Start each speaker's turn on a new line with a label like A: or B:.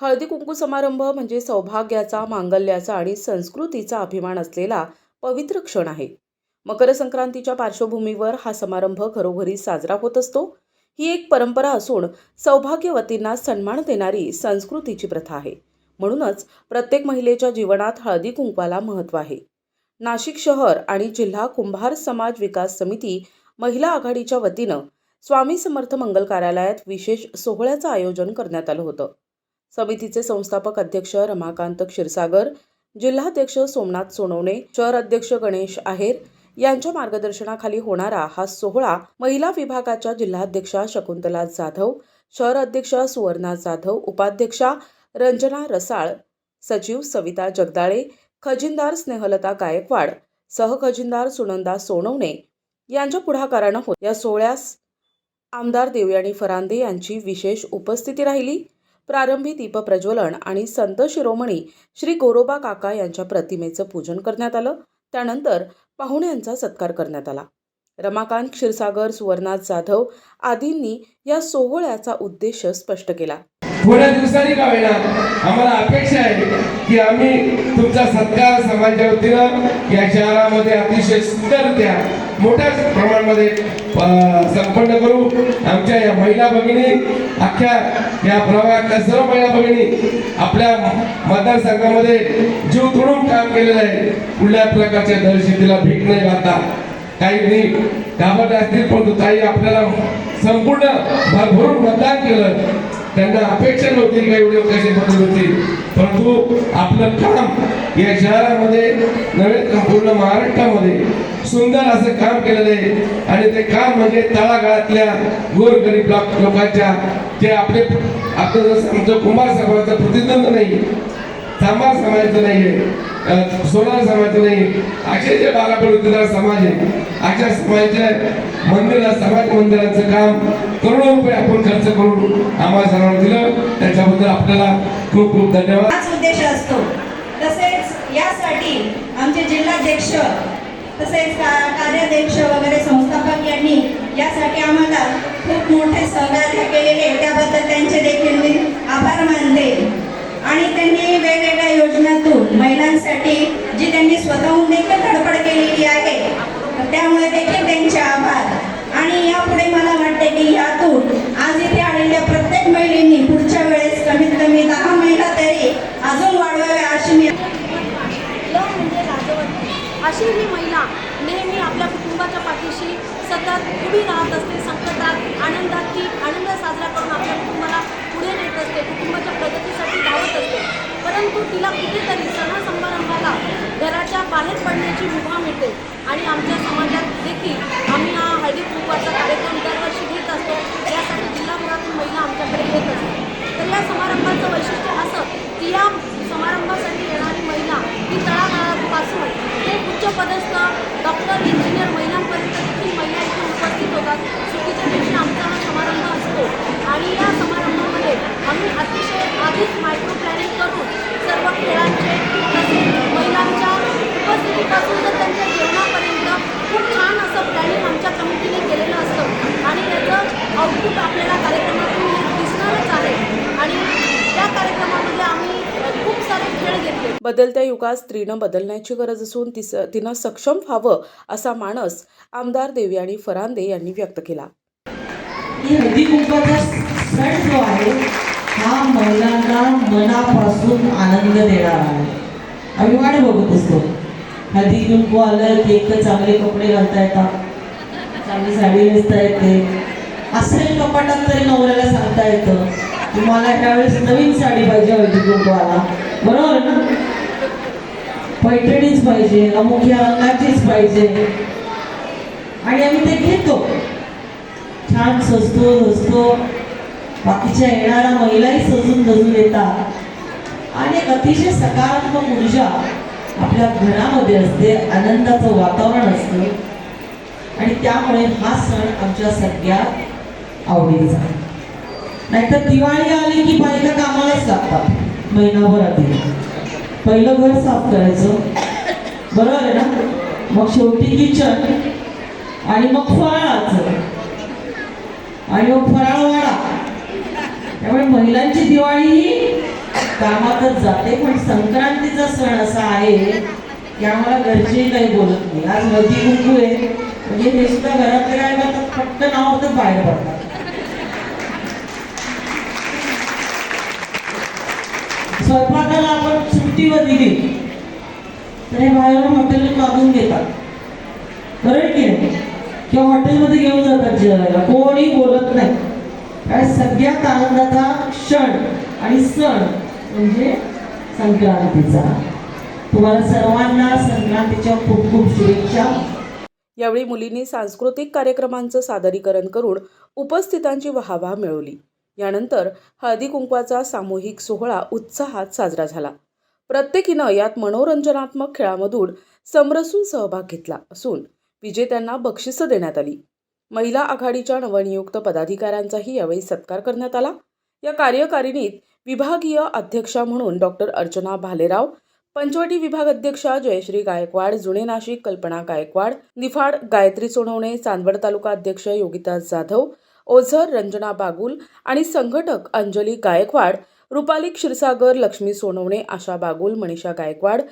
A: हळदी कुंकू समारंभ म्हणजे सौभाग्याचा मांगल्याचा आणि संस्कृतीचा अभिमान असलेला पवित्र क्षण आहे. मकर संक्रांतीच्या पार्श्वभूमीवर हा समारंभ घरोघरी साजरा होत असतो. ही एक परंपरा असून सौभाग्यवतींना सन्मान देणारी संस्कृतीची प्रथा आहे. म्हणूनच प्रत्येक महिलेच्या जीवनात हळदी कुंकवाला महत्त्व आहे. नाशिक शहर आणि जिल्हा कुंभार समाज विकास समिती महिला आघाडीच्या वतीनं स्वामी समर्थ मंगल कार्यालयात विशेष सोहळ्याचं आयोजन करण्यात आलं होतं. समितीचे संस्थापक अध्यक्ष रमाकांत क्षीरसागर जिल्हाध्यक्ष सोमनाथ सोनवणे शहर अध्यक्ष गणेश आहेर यांच्या मार्गदर्शनाखाली होणारा हा सोहळा महिला विभागाच्या जिल्हाध्यक्षा शकुंतला जाधव शहर अध्यक्षा सुवर्णा जाधव उपाध्यक्षा रंजना रसाळ सचिव सविता जगदाळे खजिनदार स्नेहलता गायकवाड सहखजिनदार सुनंदा सोनवणे यांच्या पुढाकारानं होत. या सोहळ्यास आमदार देवयाणी फरांदे यांची विशेष उपस्थिती राहिली. प्रारंभी दीपप्रज्वलन आणि संत शिरोमणी श्री गोरोबा काका यांच्या प्रतिमेचं पूजन करण्यात आलं. त्यानंतर पाहुण्यांचा सत्कार करण्यात आला. रमाकांत क्षीरसागर सुवर्णाथ जाधव आदींनी या सोहळ्याचा उद्देश स्पष्ट केला.
B: थोड्या दिवसांनी का आम्हाला अपेक्षा आहे. की आम्ही तुमचा सत्कार समाजाच्या वतीनं या शहरामध्ये अतिशय सुंदरत्या मोठ्या प्रमाणामध्ये संपन्न करू. आमच्या या महिला भगिनी अख्ख्या या प्रभागातल्या सर्व महिला भगिनी आपल्या मतदारसंघामध्ये जीव तोडून काम केलेलं आहे. कुठल्या प्रकारच्या दहशतीला भीक नाही घालता काही नाही. घाबरले असतील परंतु ताई आपल्याला संपूर्ण भरभरून मतदान केलं. त्यांना अपेक्षा नव्हती काही एवढे कशी मदत होती. परंतु आपलं काम या शहरामध्ये नव्हे तर पूर्ण महाराष्ट्रामध्ये सुंदर असं काम केलेलं आहे. आणि ते काम म्हणजे तळागाळातल्या गोरगरीब लोकांच्या जे आपले आता जसं आमचं कुमार समाजाचं प्रतिद्वंद नाही सांबार समाजाचं नाही अं, सोनार समाजाचं नाही असे जे बागापडीतला समाज आहे अशा समाजाच्या मंदिरा समाज मंदिराचं काम करोडो रुपये आपण खर्च करून आम्हाला सर्वांना दिलं. त्याच्याबद्दल आपल्याला खूप खूप धन्यवाद.
C: हाच उद्देश असतो. तसेच यासाठी आमचे जिल्हाध्यक्ष तसेच कार्याध्यक्ष वगैरे संस्थापक यांनी यासाठी आम्हाला खूप मोठे सहकार्य केलेले त्याबद्दल त्यांचे देखील मी आभार मानते. आणि त्यांनी वेगवेगळ्या योजनातून महिलांसाठी जी त्यांनी स्वतःहून देखील धडपड केलेली आहे त्यामुळे देखील त्यांचे आभार आणि यापुढे मला वाटते की यातून आज इथे आलेल्या प्रत्येक महिलेनी पुढच्या वेळेस कमीत कमी दहा महिला तरी अजून वाढवाव्या अशी मी
D: ल म्हणजे लाजवंती अशी ही महिला नेहमी आपल्या कुटुंबाच्या पाठीशी सतत उभी राहत असते संकटात आनंदात ती आनंद साजरा करून आपल्या कुटुंबाला पुढे नेत असते कुटुंबाच्या प्रगतीसाठी धावत असते परंतु तिला कुठेतरी सणा समारंभाला घराच्या बाहेर पडण्याची मुभा मिळते आणि आमच्या समाजात देखील आम्ही हा हळदी कुंकवाचा कार्यक्रम दरवर्षी घेत असतो यासाठी जिल्हाभरातून महिला आमच्याकडे येत असतात तर या समारंभाचं वैशिष्ट्य असं की या समारंभासाठी येणारी महिला ही तळागाळापासून ते उच्च पदस्थ डॉक्टर इंजिनियर महिलांपर्यंत देखील महिला इथे उपस्थित होतात. चुकीच्या दिवशी आमचा हा समारंभ असतो. आणि या समारंभामध्ये आम्ही अतिशय आधीच मायक्रो प्लॅनिंग करून सर्व खेळांचे तसेच महिलांच्या उपस्थितीपासून तर त्यांच्या जेवणापर्यंत खूप छान असं प्लॅनिंग आमच्या कमिटीने केलेलं असतं आणि याचं आउटपुट आपल्याला कार्यक्रमातून हे दिसणारच आहे आणि त्या कार्यक्रमामध्ये आम्ही खूप सारे खेळ घेतले
A: बदलत्या युगात स्त्रीनं बदलण्याची गरज असून तिस तिनं सक्षम व्हावं असा मानस आमदार देवयानी फरांदे यांनी व्यक्त केला.
E: सण जो आहे हा महिलांना मनापासून आनंद देणारा आहे. अभिमान बघत असतो. हळदी कुंकू आलं की एक तर चांगले कपडे घालता येतात. चांगली साडी नेसता येते. असेल कपाटात तरी नवऱ्याला सांगता येतं तुम्हाला त्यावेळेस नवीन साडी पाहिजे हळदी कुंकू आला. बरोबर ना? पैठणीच पाहिजे अमुक या रंगाचीच पाहिजे. आणि आम्ही ते घेतो. छान सजतो धजतो बाकीच्या येणाऱ्या महिलाही सजून धजून येतात. आणि एक अतिशय सकारात्मक ऊर्जा आपल्या घरामध्ये असते आनंदाचं वातावरण असतं. आणि त्यामुळे हा सण आमच्या सगळ्यात आवडीचा नाहीतर दिवाळी आली की बायका कामालाच लागतात महिनाभर आधी पहिलं घर साफ करायचं. बरोबर आहे ना? मग शेवटी किचन आणि मग फराळाचं. आणि मग फराळ वाडा. त्यामुळे महिलांची दिवाळी ही कामातच जाते. पण संक्रांतीचा सण असा आहे की आम्हाला घरचेही काही बोलत नाही. आज नदी कुंकू आहे. म्हणजे हे सुद्धा घरातले काय करतात? नाव तर बाहेर पडतात. स्वयंपाकाला आपण सुट्टीवर दिली. तर हे बाहेरून हॉटेल मागून घेतात. बरोबर की नाही? किंवा हॉटेलमध्ये घेऊन जातात जेवायला. कोणी बोलत नाही. काय सगळ्यात आनंदाचा क्षण आणि सण म्हणजे संक्रांतीचा. तुम्हाला सर्वांना संक्रांतीच्या खूप खूप शुभेच्छा.
A: यावेळी मुलींनी सांस्कृतिक कार्यक्रमांचं सादरीकरण करून उपस्थितांची वाहवा मिळवली. यानंतर हळदी कुंकवाचा सामूहिक सोहळा उत्साहात साजरा झाला. प्रत्येकीनं यात मनोरंजनात्मक खेळामधून समरसून सहभाग घेतला असून विजेत्यांना बक्षिसं देण्यात आली. महिला आघाडीच्या नवनियुक्त पदाधिकाऱ्यांचाही यावेळी सत्कार करण्यात आला. या कार्यकारिणीत विभागीय अध्यक्षा म्हणून डॉक्टर अर्चना भालेराव पंचवटी विभाग अध्यक्षा जयश्री गायकवाड जुने नाशिक कल्पना गायकवाड निफाड गायत्री सोनवणे चांदवड तालुका अध्यक्ष योगिता जाधव ओझर रंजना बागुल आणि संघटक अंजली गायकवाड रुपाली क्षीरसागर लक्ष्मी सोनवणे आशा बागुल मनीषा गायकवाड